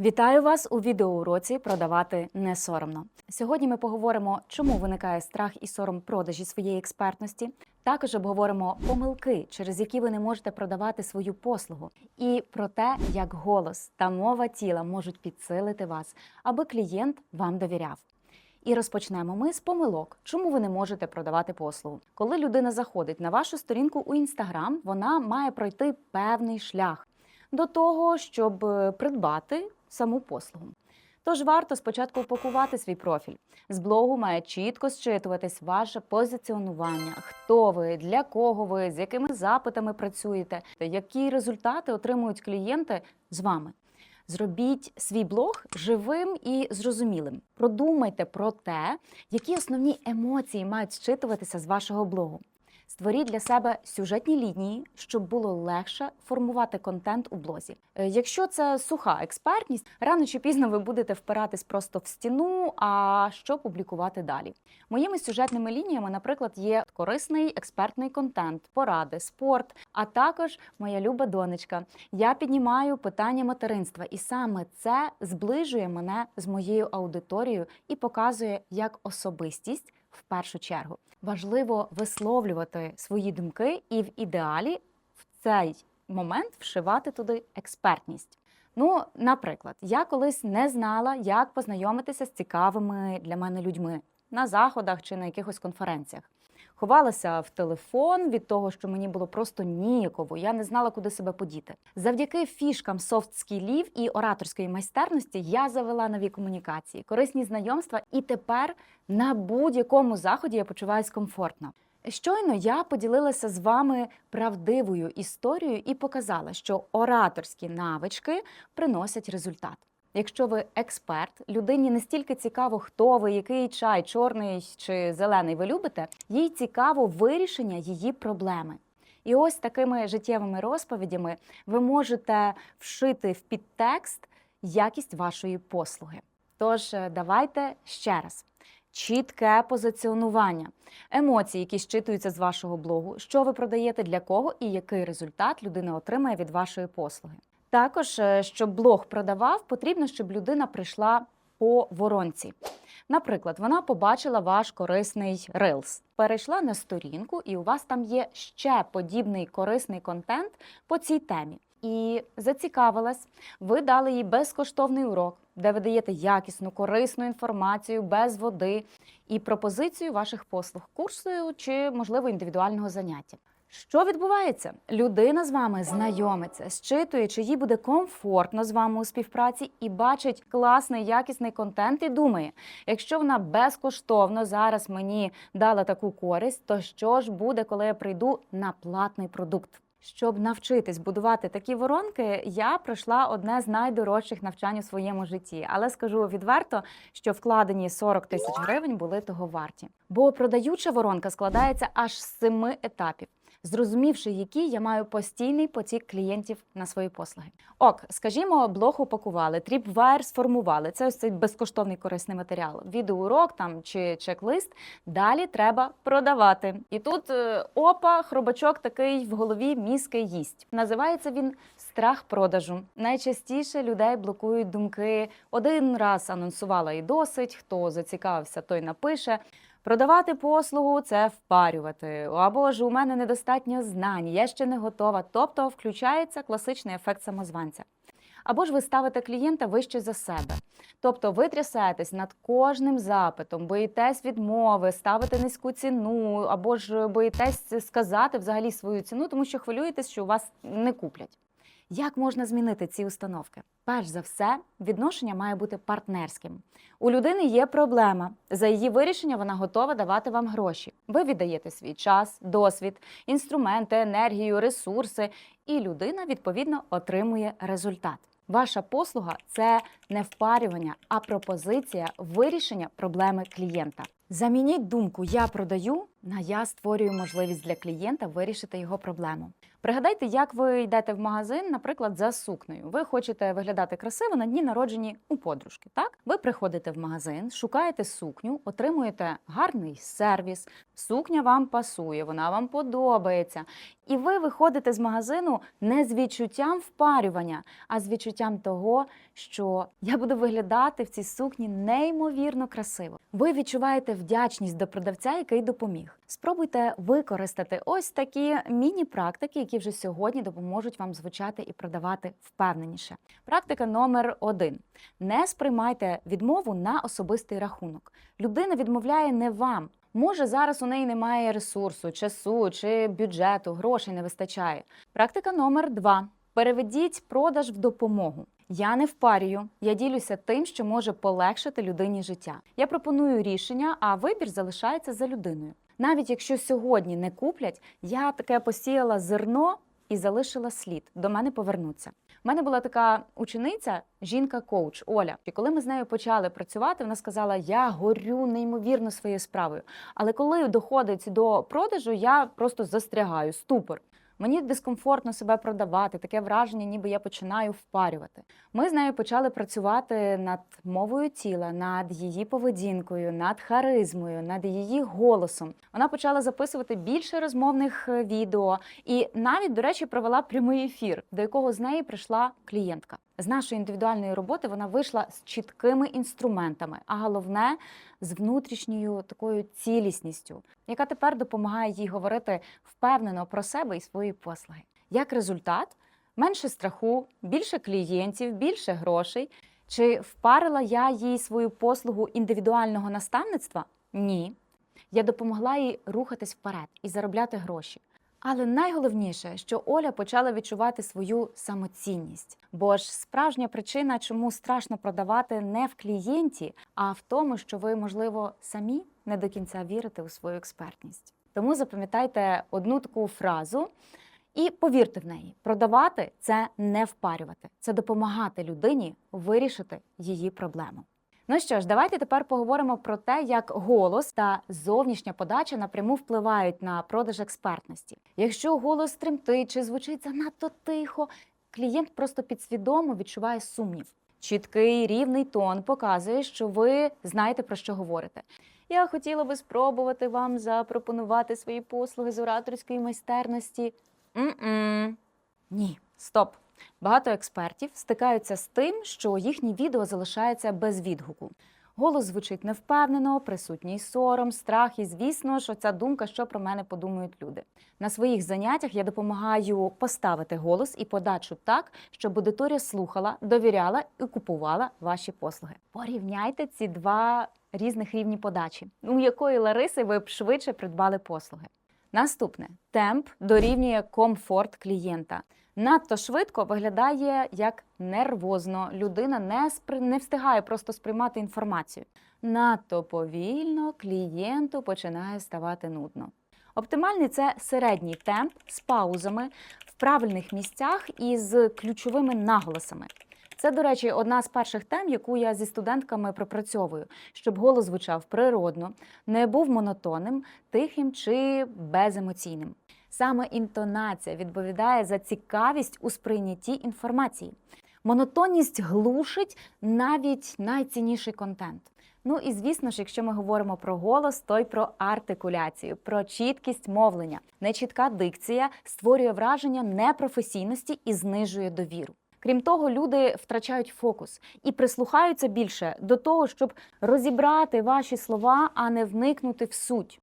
Вітаю вас у відеоуроці Продавати не соромно. Сьогодні ми поговоримо, чому виникає страх і сором продажі своєї експертності. Також обговоримо помилки, через які ви не можете продавати свою послугу, і про те, як голос та мова тіла можуть підсилити вас, аби клієнт вам довіряв. І розпочнемо ми з помилок. Чому ви не можете продавати послугу? Коли людина заходить на вашу сторінку у Інстаграм, вона має пройти певний шлях до того, щоб е, придбати саму послугу. Тож варто спочатку упакувати свій профіль. З блогу має чітко зчитуватись ваше позиціонування, хто ви, для кого ви, з якими запитами працюєте, які результати отримують клієнти з вами. Зробіть свій блог живим і зрозумілим. Продумайте про те, які основні емоції мають зчитуватися з вашого блогу. Створіть для себе сюжетні лінії, щоб було легше формувати контент у блозі. Е, Якщо це суха експертність, рано чи пізно ви будете впиратись просто в стіну, а що публікувати далі. Моїми сюжетними лініями, наприклад, є корисний експертний контент, поради, спорт, а також моя люба донечка. Я піднімаю питання материнства, і саме це зближує мене з моєю аудиторією і показує як особистість в першу чергу. Важливо висловлювати свої думки і в ідеалі в цей момент вшивати туди експертність. Ну, наприклад, я колись не знала, як познайомитися з цікавими для мене людьми на заходах чи на якихось конференціях. Ховалася в телефон від того, що мені було просто ніяково. Я не знала, куди себе подіти. Завдяки фішкам софт-скілів і ораторської майстерності я завела нові комунікації, корисні знайомства, і тепер на будь-якому заході я почуваюся комфортно. Щойно я поділилася з вами правдивою історією і показала, що ораторські навички приносять результат. Якщо ви експерт, людині не стільки цікаво, хто ви, який чай, чорний чи зелений ви любите, їй цікаво вирішення її проблеми. І ось такими життєвими розповідями ви можете вшити в підтекст якість вашої послуги. Тож е, давайте ще раз. Чітке позиціонування, емоції, які щитуються з вашого блогу, що ви продаєте для кого і який результат людина отримає від вашої послуги. Також, е, щоб блог продавав, потрібно, щоб людина прийшла по воронці. Наприклад, вона побачила ваш корисний рилс, перейшла на сторінку, і у вас там є ще подібний корисний контент по цій темі. І зацікавилась, ви дали їй безкоштовний урок, де ви даєте якісну, корисну інформацію без води і пропозицію ваших послуг, курсу чи, можливо, індивідуального заняття. Що відбувається? Людина з вами знайомиться, зчитує, чи їй буде комфортно з вами у співпраці і бачить класний якісний контент і думає, якщо вона безкоштовно зараз мені дала таку користь, то що ж буде, коли я прийду на платний продукт? Щоб навчитись будувати такі воронки, я пройшла одне з найдорожчих навчань у своєму житті. Але скажу відверто, що вкладені 40 тисяч гривень були того варті. Бо продаюча воронка складається аж з семи етапів. Зрозумівши, які я маю постійний потік клієнтів на свої послуги. Ок, скажімо, блог упакували, тріпвайр сформували. Це ось цей безкоштовний корисний матеріал. Відеоурок там чи чек-лист. Далі треба продавати. І тут е, опа, хробачок такий в голові мізки їсть. Називається він страх продажу. Найчастіше людей блокують думки. Один раз анонсувала і досить. Хто зацікавився, той напише. Продавати послугу це впарювати, або ж у мене недостатньо знань, я ще не готова. Тобто включається класичний ефект самозванця. Або ж ви ставите клієнта вище за себе. Тобто ви трясетесь над кожним запитом, боїтесь відмови, ставите низьку ціну, або ж боїтесь сказати взагалі свою ціну, тому що хвилюєтесь, що у вас не куплять. Як можна змінити ці установки? Перш за все, відношення має бути партнерським. У людини є проблема. За її вирішення вона готова давати вам гроші. Ви віддаєте свій час, досвід, інструменти, енергію, ресурси, і людина відповідно отримує результат. Ваша послуга це не впарювання, а пропозиція вирішення проблеми клієнта. Замініть думку Я продаю На я створюю можливість для клієнта вирішити його проблему. Пригадайте, як ви йдете в магазин, наприклад, за сукнею. Ви хочете виглядати красиво на дні народжені у подружки. Так, ви приходите в магазин, шукаєте сукню, отримуєте гарний сервіс. Сукня вам пасує, вона вам подобається. І ви виходите з магазину не з відчуттям впарювання, а з відчуттям того, що я буду виглядати в цій сукні неймовірно красиво. Ви відчуваєте вдячність до продавця, який допоміг. Спробуйте використати ось такі міні-практики, які вже сьогодні допоможуть вам звучати і продавати впевненіше. Практика номер один: не сприймайте відмову на особистий рахунок. Людина відмовляє не вам. Може, зараз у неї немає ресурсу, часу чи бюджету, грошей не вистачає. Практика номер два: переведіть продаж в допомогу. Я не впарюю, я ділюся тим, що може полегшити людині життя. Я пропоную рішення, а вибір залишається за людиною. Навіть якщо сьогодні не куплять, я таке посіяла зерно і залишила слід. До мене повернуться. У мене була така учениця, жінка-коуч Оля. І коли ми з нею почали працювати, вона сказала: Я горю неймовірно своєю справою. Але коли доходить до продажу, я просто застрягаю, ступор. Мені дискомфортно себе продавати, таке враження, ніби я починаю впарювати. Ми з нею почали працювати над мовою тіла, над її поведінкою, над харизмою, над її голосом. Вона почала записувати більше розмовних е, відео і навіть, до речі, провела прямий ефір, до якого з неї прийшла клієнтка. З нашої індивідуальної роботи вона вийшла з чіткими інструментами, а головне з внутрішньою такою цілісністю, яка тепер допомагає їй говорити впевнено про себе і свої послуги. Як результат, менше страху, більше клієнтів, більше грошей. Чи впарила я їй свою послугу індивідуального наставництва? Ні. Я допомогла їй рухатись вперед і заробляти гроші. Але найголовніше, що Оля почала відчувати свою самоцінність. Бо ж справжня причина, чому страшно продавати не в клієнті, а в тому, що ви, можливо, самі не до кінця вірите у свою експертність. Тому запам'ятайте одну таку фразу і повірте в неї: продавати це не впарювати, це допомагати людині вирішити її проблему. Ну що ж, давайте тепер поговоримо про те, як голос та зовнішня подача напряму впливають на продаж експертності. Якщо голос тремтить чи звучить занадто тихо, клієнт просто підсвідомо відчуває сумнів. Чіткий рівний тон показує, що ви знаєте про що говорите. Я хотіла би спробувати вам запропонувати свої послуги з ораторської майстерності. Ні, стоп. Багато експертів стикаються з тим, що їхні відео залишаються без відгуку. Голос звучить невпевнено, присутній сором, страх, і звісно ж, оця думка, що про мене подумають люди. На своїх заняттях я допомагаю поставити голос і подачу так, щоб аудиторія слухала, довіряла і купувала ваші послуги. Порівняйте ці два різних рівні подачі, у якої Лариси ви б швидше придбали послуги. Наступне темп дорівнює комфорт клієнта. Надто швидко виглядає як нервозно. Людина не спри... не встигає просто сприймати інформацію. Надто повільно клієнту починає ставати нудно. Оптимальний це середній темп з паузами в правильних місцях і з ключовими наголосами. Це, до речі, одна з перших тем, яку я зі студентками пропрацьовую, щоб голос звучав природно, не був монотонним, тихим чи беземоційним. Саме інтонація відповідає за цікавість у сприйнятті інформації. Монотонність глушить навіть найцінніший контент. Ну і звісно ж, якщо ми говоримо про голос, то й про артикуляцію, про чіткість мовлення. Нечітка дикція створює враження непрофесійності і знижує довіру. Крім того, люди втрачають фокус і прислухаються більше до того, щоб розібрати ваші слова, а не вникнути в суть.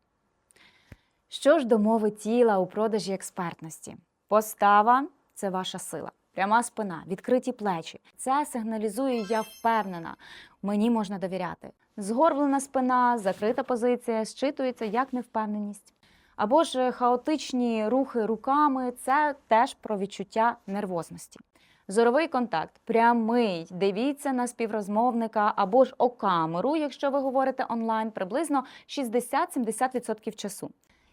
Що ж до мови тіла у продажі експертності? Постава це ваша сила. Пряма спина, відкриті плечі. Це сигналізує я впевнена. Мені можна довіряти. Згорблена спина, закрита позиція зчитується як невпевненість. Або ж хаотичні рухи руками це теж про відчуття нервозності. Зоровий контакт прямий. Дивіться на співрозмовника або ж о камеру, якщо ви говорите онлайн, приблизно 60-70% часу.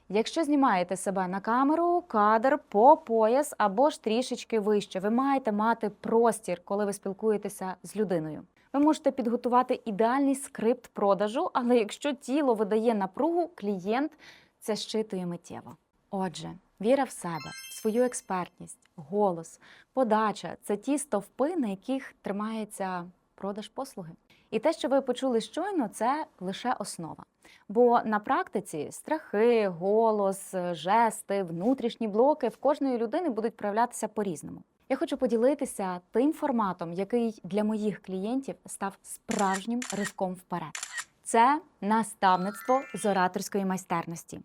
Якщо знімаєте себе на камеру, кадр по пояс або ж трішечки вище, ви маєте мати простір, коли ви спілкуєтеся з людиною. Ви можете підготувати ідеальний скрипт продажу, але якщо тіло видає напругу, клієнт це щитує миттєво. Отже, віра в себе, свою експертність, голос, подача це ті стовпи, на яких тримається продаж послуги. І те, що ви почули щойно, це лише основа. Бо на практиці страхи, голос, жести, внутрішні блоки в кожної людини будуть проявлятися по-різному. Я хочу поділитися тим форматом, який для моїх клієнтів став справжнім ривком вперед. Це наставництво з ораторської майстерності.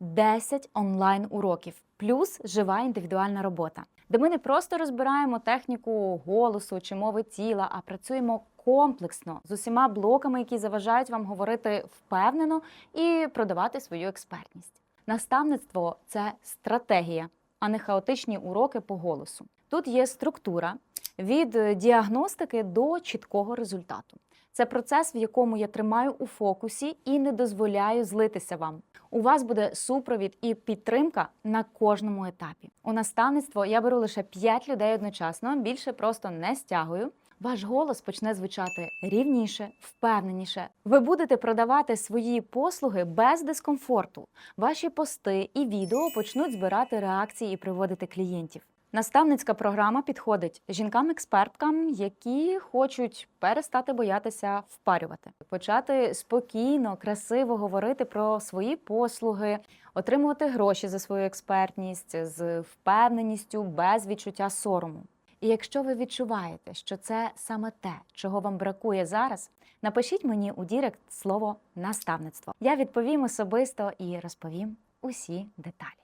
10 онлайн уроків, плюс жива індивідуальна робота, де ми не просто розбираємо техніку голосу чи мови тіла, а працюємо комплексно з усіма блоками, які заважають вам говорити впевнено і продавати свою експертність. Наставництво це стратегія, а не хаотичні уроки по голосу. Тут є структура від діагностики до чіткого результату. Це процес, в якому я тримаю у фокусі і не дозволяю злитися вам. У вас буде супровід і підтримка на кожному етапі. У наставництво я беру лише 5 людей одночасно, більше просто не стягую. Ваш голос почне звучати рівніше, впевненіше. Ви будете продавати свої послуги без дискомфорту. Ваші пости і відео почнуть збирати реакції і приводити клієнтів. Наставницька програма підходить жінкам-експерткам, які хочуть перестати боятися впарювати, почати спокійно, красиво говорити про свої послуги, отримувати гроші за свою експертність з впевненістю, без відчуття сорому. І якщо ви відчуваєте, що це саме те, чого вам бракує зараз, напишіть мені у Дірект слово наставництво. Я відповім особисто і розповім усі деталі.